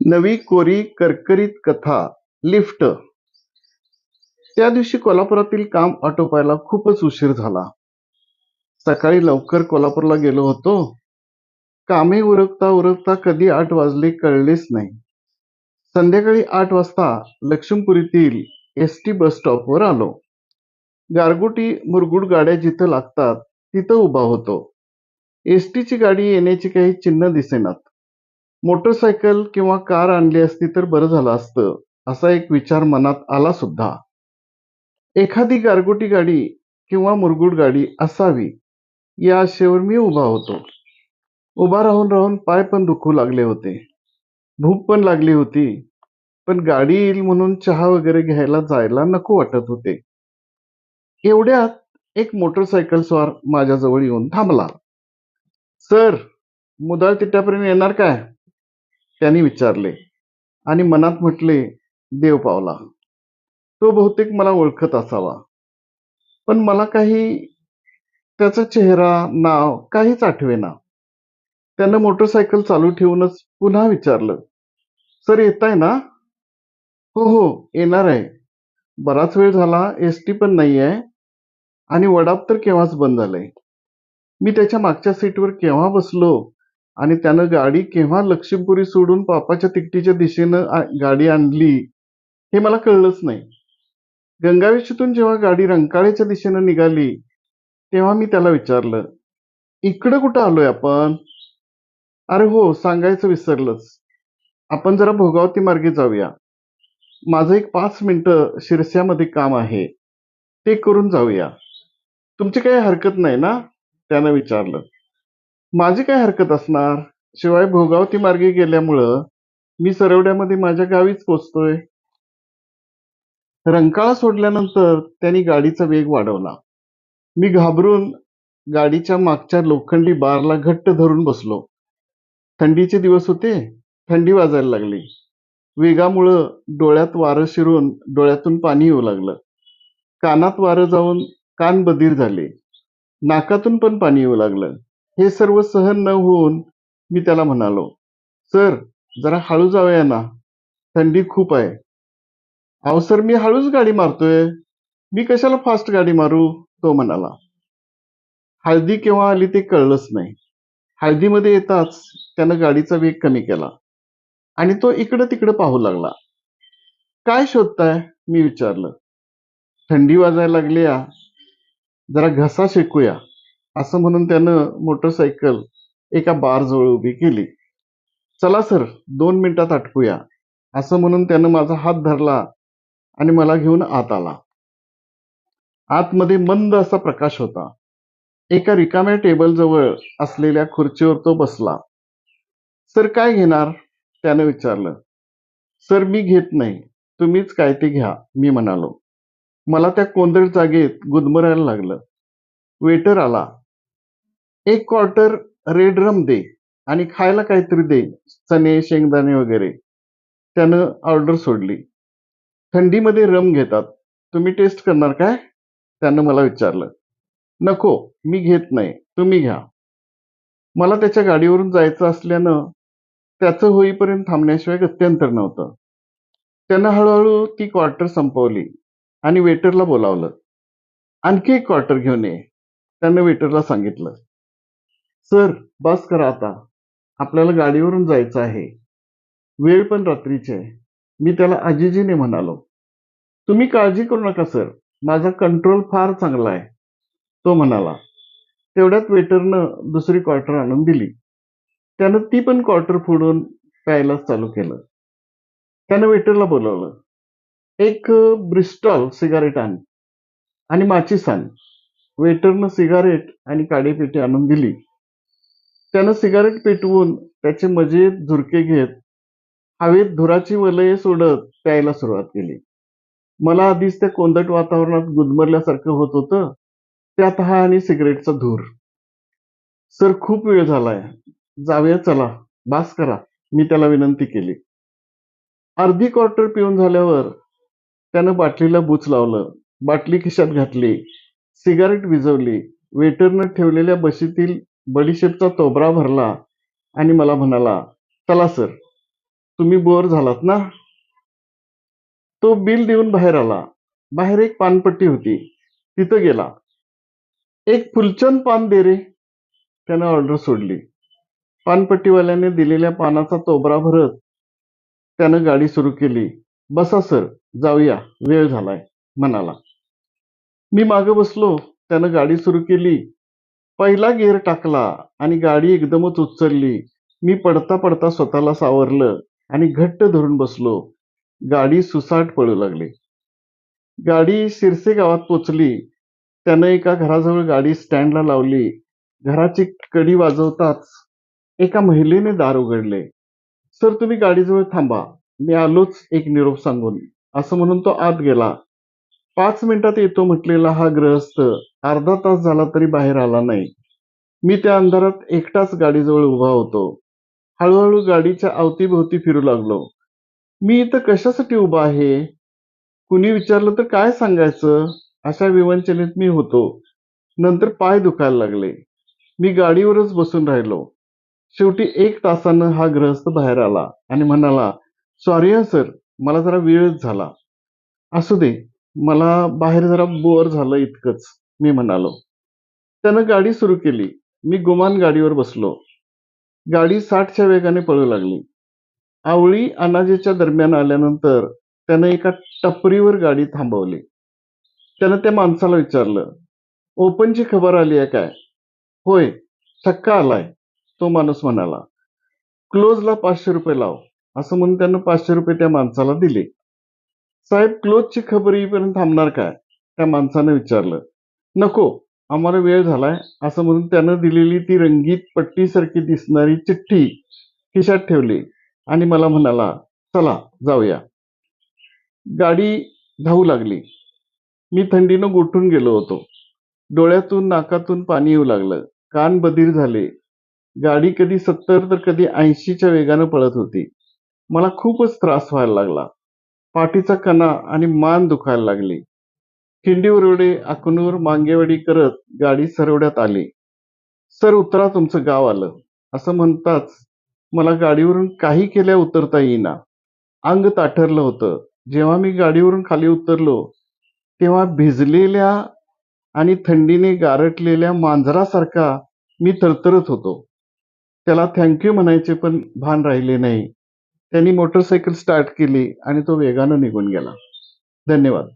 नवी कोरी करकरीत कथा लिफ्ट. त्या दिवशी कोल्हापुरातील काम आटोपायला खूपच उशीर झाला. सकाळी लवकर कोल्हापूरला गेलो होतो. कामे उरकता उरकता कधी आठ वाजले कळलेच नाही. संध्याकाळी आठ वाजता लक्ष्मीपुरीतील एस टी बस स्टॉपवर आलो. गारगोटी मुरगुड गाड्या जिथं लागतात तिथं उभा होतो. एस टीची गाडी येण्याची काही चिन्ह दिसेनात. मोटरसायकल किंवा कार आणली असती तर बरं झालं असतं असा एक विचार मनात आला सुद्धा. एखादी गारगोटी गाडी किंवा मुरगुड गाडी असावी या आशेवर मी उभा होतो. उभा राहून राहून पाय पण दुखू लागले होते. भूक पण लागली होती. पण गाडी येईल म्हणून चहा वगैरे घ्यायला जायला नको वाटत होते. एवढ्यात एक मोटरसायकल स्वार माझ्याजवळ येऊन थांबला. सर मुदाळ तिट्यापर्यंत येणार काय? त्यांनी विचारले आणि मनात म्हटले देव पावला. तो बहुतेक मला ओळखत असावा. पण मला काही त्याचा चेहरा नाव काहीच आठवेना. त्यानं मोटरसायकल चालू ठेवूनच पुन्हा विचारलं सर येत आहे ना? हो हो येणार आहे. बराच वेळ झाला एस टी पण नाही आहे आणि वडाप तर केव्हाच बंद झालंय. मी त्याच्या मागच्या सीटवर केव्हा बसलो आणि त्यानं गाडी केव्हा लक्ष्मीपुरी सोडून पापाच्या तिकटीच्या दिशेनं गाडी आणली हे मला कळलंच नाही. गंगावेशीतून जेव्हा गाडी रंकाळ्याच्या दिशेनं निघाली तेव्हा मी त्याला विचारलं इकडं कुठं आलोय आपण? अरे हो सांगायचं विसरलंच. आपण जरा भोगावती मार्गे जाऊया. माझं एक पाच मिनटं शिरस्यामध्ये काम आहे. ते करून जाऊया. तुमची काही हरकत नाही ना? त्यानं विचारलं. माझी काय हरकत असणार? शिवाय भोगावती मार्गे गेल्यामुळं मी सरवड्यामध्ये माझ्या गावीच पोचतोय. रंकाळा सोडल्यानंतर त्यांनी गाडीचा वेग वाढवला. मी घाबरून गाडीच्या मागच्या लोखंडी बारला घट्ट धरून बसलो. थंडीचे दिवस होते थंडी वाजायला लागली. वेगामुळं डोळ्यात वारं शिरून डोळ्यातून पाणी येऊ लागलं. कानात वारं जाऊन कान बधीर झाले. नाकातून पण पाणी येऊ लागलं. हे सर्व सहन न होऊन मी त्याला म्हणालो सर जरा हळू जाऊया ना. थंडी खूप आहे. अहो सर मी हळूच गाडी मारतोय. मी कशाला फास्ट गाडी मारू? तो म्हणाला. हळदी केव्हा आली ते कळलंच नाही. हळदीमध्ये येताच त्यानं गाडीचा वेग कमी केला आणि तो इकडं तिकडं पाहू लागला. काय शोधताय? मी विचारलं. थंडी वाजायला लागली जरा घसा शेकूया. असं म्हणून त्यानं मोटरसायकल एका बारजवळ उभी केली. चला सर दोन मिनिटात आटपूया. असं म्हणून त्यानं माझा हात धरला आणि मला घेऊन आत आला. आतमध्ये मंद असा प्रकाश होता. एका रिकाम्या टेबल जवळ असलेल्या खुर्चीवर तो बसला. सर काय घेणार? त्यानं विचारलं. सर मी घेत नाही. तुम्हीच काय ते घ्या मी म्हणालो. मला त्या कोंदळ जागेत गुदमरायला लागलं. वेटर आला. एक क्वार्टर रेड रम दे आणि खायला काहीतरी दे चणे शेंगदाणे वगैरे. त्यानं ऑर्डर सोडली. थंडीमध्ये रम घेतात. तुम्ही टेस्ट करणार काय? त्यानं मला विचारलं. नको मी घेत नाही तुम्ही घ्या. मला त्याच्या गाडीवरून जायचं असल्यानं त्याचं होईपर्यंत थांबण्याशिवाय गत्यंतर नव्हतं. त्यानं हळूहळू ती क्वार्टर संपवली आणि वेटरला बोलावलं. आणखी एक क्वार्टर घेऊन ये त्यानं वेटरला सांगितलं. सर बस करा आता. आपल्याला गाडीवरून जायचं आहे. वेळ पण रात्रीची आहे. मी त्याला आजीजीने म्हणालो तुम्ही काळजी करू नका सर. माझा कंट्रोल फार चांगला आहे. तो म्हणाला तेवढ्यात वेटरनं दुसरी क्वार्टर आणून दिली. त्यानं ती पण क्वार्टर फोडून प्यायलाच चालू केलं. त्यानं वेटरला बोलवलं एक ब्रिस्टॉल सिगारेट आण आणि माचीस आण. वेटरनं सिगारेट आणि काडीपेटी आणून दिली. त्यानं सिगारेट पेटवून त्याचे मजेत झुरके घेत हवेत धुराची वलये सोडत प्यायला सुरुवात केली. मला आधीच त्या कोंदट वातावरणात गुदमरल्यासारखं होत होतं त्यात हा आणि सिगरेटचा धूर. सर खूप वेळ झालाय. जाऊया चला. बास करा. मी त्याला विनंती केली. अर्धी क्वार्टर पिऊन झाल्यावर त्यानं बाटलीला बुच लावलं. बाटली खिशात घातली. सिगारेट विझवली. वेटरनं ठेवलेल्या बशीतील बडीशेपचा तोबरा भरला आणि मला म्हणाला चला सर तुम्ही बोर झालात ना? तो बिल देऊन बाहेर आला. बाहेर एक पानपट्टी होती. तिथं गेला. एक फुलचंद पान दे रे. त्यानं ऑर्डर सोडली. पानपट्टीवाल्याने दिलेल्या पानाचा तोबरा भरत त्यानं गाडी सुरू केली. बसा सर जाऊया वेळ झालाय म्हणाला. मी मागं बसलो. त्यानं गाडी सुरू केली. पहिला गिअर टाकला आणि गाडी एकदमच उचलली. मी पडता पडता स्वतःला सावरलं आणि घट्ट धरून बसलो. गाडी सुसाट पळू लागली. गाडी शिरसे गावात पोचली. त्यानं एका घराजवळ गाडी स्टँडला लावली. घराची कडी वाजवताच एका महिलेने दार उघडले. सर तुम्ही गाडीजवळ थांबा. मी आलोच एक निरोप सांगून. असं म्हणून तो आत गेला. पाच मिनिटात येतो म्हटलेला हा ग्रहस्थ. अर्धा तास झाला तरी बाहेर आला नाही. मी त्या अंधारात एकटाच गाडीजवळ उभा होतो. हळूहळू गाडीच्या अवतीभोवती फिरू लागलो. मी इथं कशासाठी उभा आहे? कुणी विचारलं तर काय सांगायचं? अशा विवंचनेत मी होतो. नंतर पाय दुखायला लागले. मी गाडीवरच बसून राहिलो. शेवटी एक तासानं हा ग्रहस्थ बाहेर आला आणि म्हणाला सॉरी हा सर. मला जरा वेळच झाला. असू दे. मला बाहेर जरा बोअर झालं इतकंच मी म्हणालो. त्यानं गाडी सुरू केली. मी गुमान गाडीवर बसलो. गाडी साठच्या वेगाने पळू लागली. आवळी अनाजेच्या दरम्यान आल्यानंतर त्यानं एका टपरीवर गाडी थांबवली. त्यानं त्या माणसाला विचारलं ओपनची खबर आली आहे काय? होय थक्का आलाय तो माणूस म्हणाला. क्लोजला पाचशे रुपये लाव असं म्हणून त्यानं पाचशे रुपये त्या माणसाला दिले. साहेब क्लोजची खबर येईपर्यंत थांबणार काय? त्या माणसानं विचारलं. नको आम्हाला वेळ झालाय. असं म्हणून त्यानं दिलेली ती रंगीत पट्टीसारखी दिसणारी चिठ्ठी खिशात ठेवली आणि मला म्हणाला चला जाऊया. गाडी धावू लागली. मी थंडीनं गोठून गेलो होतो. डोळ्यातून नाकातून पाणी येऊ लागलं. कान बधीर झाले. गाडी कधी सत्तर तर कधी ऐंशीच्या वेगानं पळत होती. मला खूपच त्रास व्हायला लागला. पाठीचा कणा आणि मान दुखायला लागली. खिंडी उरवडे अकनूर मांगेवाडी करत गाडी सरवड्यात आली. सर उतरा तुमचं गाव आलं. असं म्हणताच मला गाडीवरून काही केल्या उतरता येईना. अंग ताठरलं होतं. जेव्हा मी गाडीवरून खाली उतरलो तेव्हा भिजलेल्या आणि थंडीने गारटलेल्या मांजरासारखा मी तरतरत होतो. त्याला थँक्यू म्हणायचे पण भान राहिले नाही. त्यांनी मोटरसायकल स्टार्ट केली आणि तो वेगानं निघून गेला. धन्यवाद.